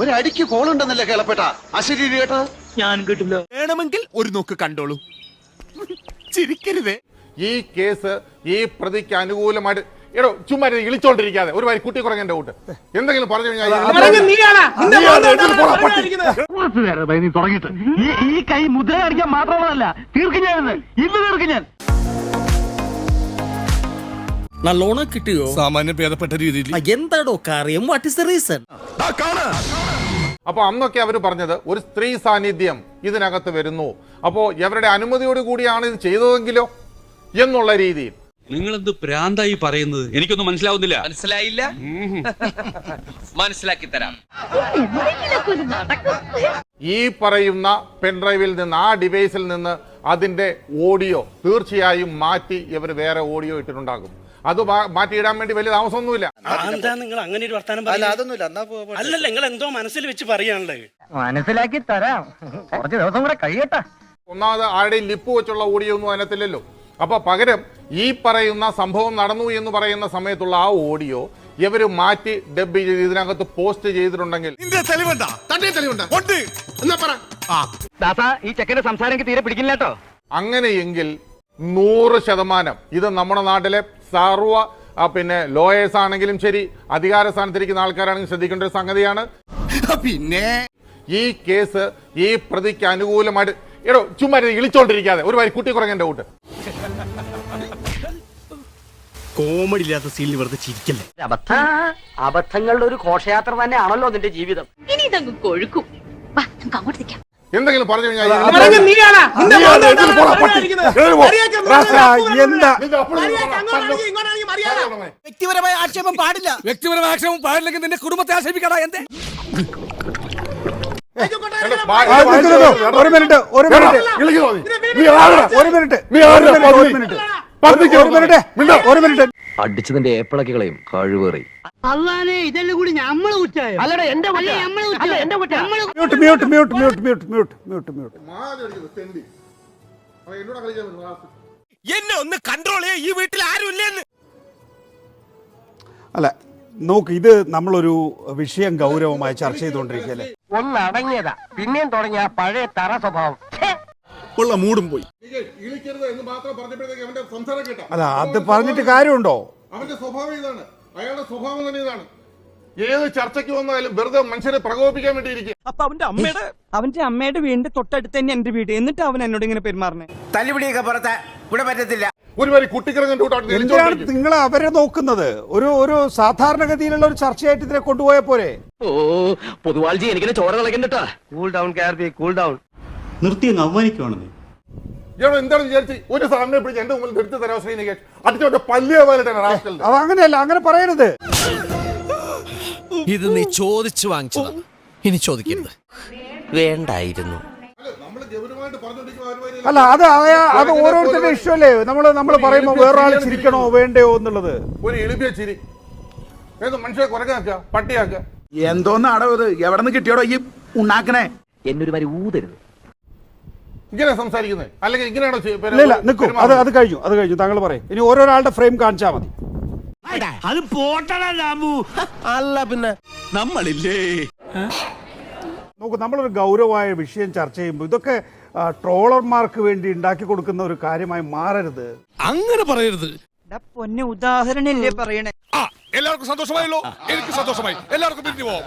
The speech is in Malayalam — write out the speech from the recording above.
ഒരടിക്ക് കോളുണ്ടെന്നല്ലേ കേളപ്പെട്ട. അശരീരി കേട്ടാ ഞാൻ കേട്ടില്ല. വേണമെങ്കിൽ ഒരു നോക്ക് കണ്ടോളൂ. ചിരിക്കരുതേ. ഈ കേസ് ഈ പ്രതിക്ക് അനുകൂലമായിട്ട് എടോ ചുമ്മാ ഇളിച്ചോണ്ടിരിക്കാതെ. ഒരു വരി കുട്ടി കുറങ്ങന്റെ കൂട്ട്. എന്തെങ്കിലും പറഞ്ഞു കഴിഞ്ഞാൽ ഈ കൈ മുദ്ര കാണിക്കാൻ മാത്രമല്ല തീർക്കും ഞാൻ ഇന്ന് തീർക്കും ഞാൻ. നല്ലോണം കിട്ടിയോ? സാമാന്യം ഭേദപ്പെട്ട രീതിയിൽ. എന്താടോ കാര്യം? വാട്ട് ഇസ് ദ റീസൺ അപ്പൊ അന്നൊക്കെ അവർ പറഞ്ഞത് ഒരു സ്ത്രീ സാന്നിധ്യം ഇതിനകത്ത് വരുന്നു. അപ്പോ എവരുടെ അനുമതിയോട് കൂടിയാണ് ഇത് ചെയ്തതെങ്കിലോ എന്നുള്ള രീതിയിൽ. നിങ്ങളെന്ത് പ്രാന്തായി പറയുന്നത്? എനിക്കൊന്നും മനസ്സിലാവുന്നില്ല. മനസ്സിലായില്ല? മനസ്സിലാക്കി തരാം. ഈ പറയുന്ന പെൻഡ്രൈവിൽ നിന്ന് ആ ഡിവൈസിൽ നിന്ന് അതിന്റെ ഓഡിയോ തീർച്ചയായും മാറ്റി ഇവർ വേറെ ഓഡിയോ ഇട്ടിട്ടുണ്ടാകും അത് മാറ്റി മാറ്റിയിടാൻ വേണ്ടി വലിയ താമസമൊന്നുമില്ല. എന്താ നിങ്ങൾ അങ്ങനെ ഒരു വർത്താനം അല്ല അതൊന്നുമില്ല. അല്ലല്ല നിങ്ങൾ എന്തോ മനസ്സിൽ വെച്ച് പറയാനുള്ളത്. മനസ്സിലാക്കി തരാം. കുറച്ച് ദിവസം കൂടെ കഴിയട്ടെ. ഒന്നാമത് ആരുടെയും ലിപ്പ് വെച്ചുള്ള ഓഡിയോ ഒന്നും അതിനകത്തില്ലല്ലോ. അപ്പൊ പകരം ഈ പറയുന്ന സംഭവം നടന്നു എന്ന് പറയുന്ന സമയത്തുള്ള ആ ഓഡിയോ ഇവർ മാറ്റി ഡബ് ചെയ്ത് ഇതിനകത്ത് പോസ്റ്റ് ചെയ്തിട്ടുണ്ടെങ്കിൽ ദാസ ഈ ചെക്കന്റെ സംസാരം എനിക്ക് തീരെ പിടിക്കില്ല കേട്ടോ അങ്ങനെയെങ്കിൽ നൂറ് ശതമാനം. ഇത് നമ്മുടെ നാട്ടിലെ സർവ പിന്നെ ലോയേഴ്സ് ആണെങ്കിലും ശരി അധികാര സ്ഥാനത്തിരിക്കുന്ന ആൾക്കാരാണെങ്കിലും ശ്രദ്ധിക്കേണ്ട ഒരു സംഗതിയാണ്. പിന്നെ ഈ കേസ് ഈ പ്രതിക്ക് അനുകൂലമായിട്ട് എടോ ചുമ്മാ ഇളിച്ചോണ്ടിരിക്കാതെ. ഒരു വരി കുട്ടി കുറങ്ങന്റെ കൂട്ട്. കോമഡി ഇല്ലാത്ത സീനിൽ വെറുതെ ചിരിക്കല്ലേ? അബദ്ധ. അബദ്ധങ്ങളുടെ ഒരു ഘോഷയാത്ര തന്നെയാണല്ലോ നിന്റെ ജീവിതം. ഇനി ഇതങ്ങ് കൊഴുക്കും. വാ അങ്ങോട്ട് നിൽക്കാം എന്തെങ്കിലും പറഞ്ഞു കഴിഞ്ഞാൽ വ്യക്തിപരമായ ആക്ഷേപം പാടില്ല. വ്യക്തിപരമായ ആക്ഷേപം പാടില്ലെങ്കിൽ നിന്റെ കുടുംബത്തെ ആക്ഷേപിക്കടാ എന്തേ? ഒരു മിനിറ്റ് ഒരു മിനിറ്റ്. ഒരു മിനിറ്റ് ഒരു മിനിറ്റ്. ഒരു മിനിറ്റ്. അടിച്ചതിന്റെ ഏപ്പിളക്കി കളയും കഴിവേറി. അള്ളാനെ ഇതെല്ലാം കൂടി കുറ്റായോ? അല്ലടാ എന്റെ എന്റെ കുറ്റ. Mute mute mute mute mute mute mute mute. എന്നെ ഒന്ന് കൺട്രോൾ ചെയ്യ. ഈ വീട്ടിൽ ആരും ഇല്ലെന്ന് അല്ല നോക്ക് ഇത് നമ്മളൊരു വിഷയം ഗൗരവമായി ചർച്ച ചെയ്തുകൊണ്ടിരിക്കുകയല്ലേ? ഒന്ന് അടങ്ങിയതാ പിന്നെയും തുടങ്ങിയ പഴയ തറ സ്വഭാവം. ഉള്ള മൂടും പോയി. ഇളിക്കരുത് എന്ന് മാത്രം പറഞ്ഞപ്പോഴത്തേക്ക് അവന്റെ സംസാരം കേട്ടോ. അല്ല അത് പറഞ്ഞിട്ട് കാര്യമുണ്ടോ? അവന്റെ സ്വഭാവം ഇതാണ്. അയാളുടെ സ്വഭാവം തന്നെ ഇതാണ്. ഏത് ചർച്ചയ്ക്ക് വന്നാലും വെറുതെ മനുഷ്യരെ പ്രകോപിക്കാൻ വേണ്ടിയിരിക്കും അപ്പൊ അവന്റെ അമ്മയുടെ അവന്റെ അമ്മയുടെ വീടിന്റെ തൊട്ടടുത്ത് തന്നെ എന്റെ വീട്. എന്നിട്ട് അവൻ എന്നോട് ഇങ്ങനെ പെരുമാറണേ തല്ലുപിടിയൊക്കെ പുറത്ത് ഇവിടെ പറ്റത്തില്ല. ഒരു വരി കുട്ടിക്കിറങ്ങന്റെ കൂട്ടാണ് എന്തിനാണ് നിങ്ങൾ അവരെ നോക്കുന്നത്? ഒരു ഒരു സാധാരണഗതിയിലുള്ള ഒരു ചർച്ചയായിട്ട് ഇതിനെ കൊണ്ടുപോയ പോരെ? ഓ പൊതുവാൾജി എനിക്ക് ചോര കളക്കണ്ടട്ടാ കൂൾ ഡൗൺ കൂൾ ഡൗൺ നിർത്തി അങ്ങ് അവമാനിക്കുവാണെന്നേ ഇയാൾ എന്താണ് വിചാരിച്ച്? ഒരു സാറിനെ പിടിച്ച് എന്റെ മുമ്പിൽ നിർത്തി തരാം ശ്രീനികേഷ് അടിച്ചോട്ടെ പല്ലിയ പോലെയാണ് റാസ്കലിന്റെ അത് അങ്ങനെയല്ല അങ്ങനെ പറയരുത്. ഇത് നീ ചോദിച്ചു വാങ്ങിച്ചതാ. ഇനി ചോദിക്കരുത്. വേണ്ടായിരുന്നു. അല്ല അത് അത് ഓരോരുത്തരുടെ ഇഷ്ടമല്ലേ? നമ്മൾ നമ്മൾ പറയുമ്പോൾ വേറൊരാൾ ചിരിക്കണോ വേണ്ടയോ എന്നുള്ളത്? ഒരു എളിപ്പിയ ചിരി. ഏത് മനുഷ്യരെ പട്ടിയാക്കുക എന്തോന്നാടോ ഇത്? എവിടെ നിന്ന് കിട്ടിയോടോ ഈ ഉണ്ടാക്കണേ എന്നൊരു വരി ഊതരുത്. ഇങ്ങനെ സംസാരിക്കുന്നത് അല്ലെങ്കിൽ ഇങ്ങനെയാണോ ചെയ്യ- ഇല്ല ഇല്ല നിൽക്കും അത് അത് കഴിഞ്ഞു അത് കഴിഞ്ഞു. താങ്കൾ പറയും. ഇനി ഓരോരാളുടെ ഫ്രെയിം കാണിച്ചാൽ മതി. അത് പോട്ടു അല്ല പിന്നെ. നമ്മളില്ലേ? നോക്കൂ നമ്മളൊരു ഗൗരവമായ വിഷയം ചർച്ച ചെയ്യുമ്പോൾ ഇതൊക്കെ ട്രോളർമാർക്ക് വേണ്ടി ഉണ്ടാക്കി കൊടുക്കുന്ന ഒരു കാര്യമായി മാറരുത്. അങ്ങനെ പറയരുത്. പൊന്നെ ഉദാഹരണല്ലേ പറയണേ? എല്ലാവർക്കും സന്തോഷമായല്ലോ. എനിക്ക് സന്തോഷമായി. എല്ലാവർക്കും പിരിഞ്ഞു പോവാം.